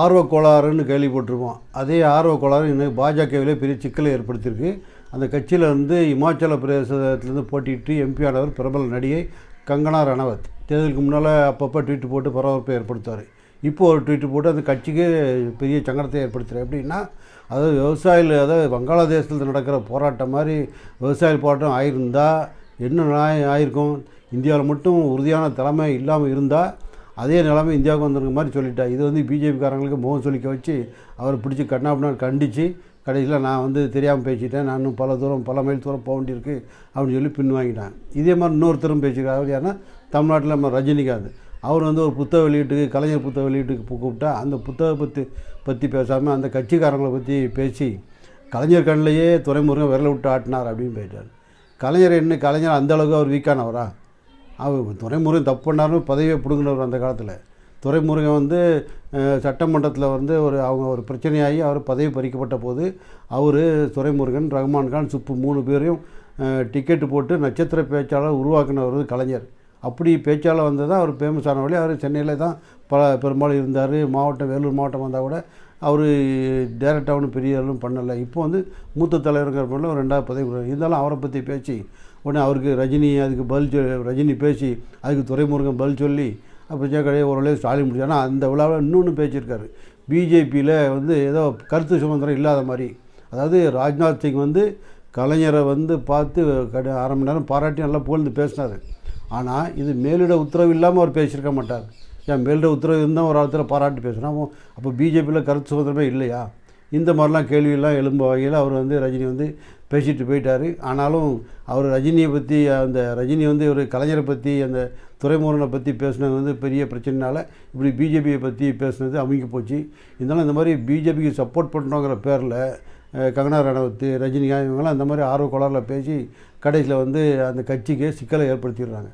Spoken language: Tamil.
ஆர்வ கோளாறுன்னு கேள்விப்பட்டிருப்போம் அதே ஆர்வ கோளாறு இன்னைக்கு பாஜகவிலே பெரிய சிக்கலை ஏற்படுத்தியிருக்கு. அந்த கட்சியில் வந்து இமாச்சல பிரதேசத்துலேருந்து போட்டியிட்டு எம்பி ஆனவர் பிரபல நடிகை கங்கனா ரணவத். தேர்தலுக்கு முன்னால் அப்பப்போ ட்வீட் போட்டு பரபரப்பை ஏற்படுத்துவார். இப்போ ஒரு ட்வீட்டு போட்டு அந்த கட்சிக்கு பெரிய சங்கடத்தை ஏற்படுத்துகிறார் எப்படின்னா அதாவது விவசாயிகள் அதாவது வங்காளதேசத்தில் நடக்கிற போராட்டம் மாதிரி விவசாய போராட்டம் ஆயிருந்தால் என்ன நியாயம் ஆயிருக்கும்? இந்தியாவில் மட்டும் உறுதியான தலைமை இல்லாமல் இருந்தால் அதே நிலைமை இந்தியாவுக்கு வந்திருக்க மாதிரி சொல்லிட்டா. இது வந்து பிஜேபிக்காரங்களுக்கு முகம் சொல்லிக்க வச்சு அவரை பிடிச்சி கண்ணாபின்னா கண்டித்து கடைசியில் நான் வந்து தெரியாமல் பேசிட்டேன். நான் இன்னும் பல தூரம் பல மைல் தூரம் போக வேண்டியிருக்கு அப்படின்னு சொல்லி பின் வாங்கிட்டான் இதே மாதிரி இன்னொருத்தரும் பேசியிருக்காரு. அவர் யாருன்னா தமிழ்நாட்டில் நம்ம ரஜினிகாந்த். அவர் வந்து ஒரு புத்தக வெளியீட்டுக்கு கலைஞர் புத்தக வெளியீட்டுக்கு கூப்பிட்டா அந்த புத்தக பற்றி பற்றி பேசாமல் அந்த கட்சிக்காரங்களை பற்றி பேசி கலைஞர் கண்ணிலேயே துறைமுருகன் விரல விட்டு ஆட்டினார் அப்படின்னு போயிட்டார். கலைஞர் என்ன கலைஞர் அந்த அளவுக்கு அவர் வீக்கானவரா அவர் துரைமுருகன் தப்பு பண்ணாருன்னு பதவியை பிடுங்கினவர் அந்த காலத்தில். துரைமுருகன் வந்து சட்டமன்றத்தில் வந்து ஒரு அவங்க ஒரு பிரச்சனையாகி அவர் பதவி பறிக்கப்பட்ட போது அவர் துரைமுருகன் ரஹ்மான் கான் சுப்பு மூணு பேரையும் டிக்கெட்டு போட்டு நட்சத்திர பேச்சாளர் உருவாக்கினவர் கலைஞர். அப்படி பேச்சாளர் வந்து தான் அவர் ஃபேமஸ் ஆன வழி. அவர் சென்னையில் தான் பல பெரும்பாலும் இருந்தார். மாவட்டம் வேலூர் மாவட்டம் வந்தால் கூட அவர் டேரெக்டாக ஒன்றும் பெரிய அளவும் பண்ணலை. இப்போ வந்து மூத்த தலைவருங்கிற பேரில் ஒரு ரெண்டாவது பதவி இருந்தாலும் அவரை பற்றி பேசி உடனே அவருக்கு ரஜினி அதுக்கு பதில் சொல்லி ரஜினி பேசி அதுக்கு துரைமுருகன் பதில் சொல்லி அப்போ ஜெயக்கடையை ஓரளவு ஸ்டாலின் முடிச்சு ஆனால் அந்த விழாவில் இன்னொன்று பேசியிருக்காரு. பிஜேபியில் வந்து ஏதோ கருத்து சுதந்திரம் இல்லாத மாதிரி. அதாவது ராஜ்நாத் சிங் வந்து கலைஞரை வந்து பார்த்து கடை அரை மணி நேரம் பாராட்டி நல்லா புகழ்ந்து பேசினார். ஆனால் இது மேலிட உத்தரவு இல்லாமல் அவர் பேசியிருக்க மாட்டார். ஏன் மேலிட உத்தரவு இருந்தால் ஒரு ஆளுத்தில் பாராட்டி பேசுகிறான் அப்போ பிஜேபியில் கருத்து சுதந்திரமே இல்லையா? இந்த மாதிரிலாம் கேள்வியெல்லாம் எழும்ப வகையில் அவர் வந்து ரஜினி வந்து பேசிட்டு போயிட்டார். ஆனாலும் அவர் ரஜினியை பற்றி அந்த ரஜினி வந்து ஒரு கலைஞரை பற்றி அந்த துறைமுருகனை பற்றி பேசுனது வந்து பெரிய பிரச்சனைனால இப்படி பிஜேபியை பற்றி பேசுனது அமைக்க போச்சு. இருந்தாலும் இந்த மாதிரி பிஜேபிக்கு சப்போர்ட் பண்ணுறோங்கிற பேரில் கங்கனா ரணவத்து ரஜினிகாந்த் இவங்கெல்லாம் இந்த மாதிரி ஆர்வ கோளாறில் பேசி கடைசியில் வந்து அந்த கட்சிக்கு சிக்கலை ஏற்படுத்திடுறாங்க.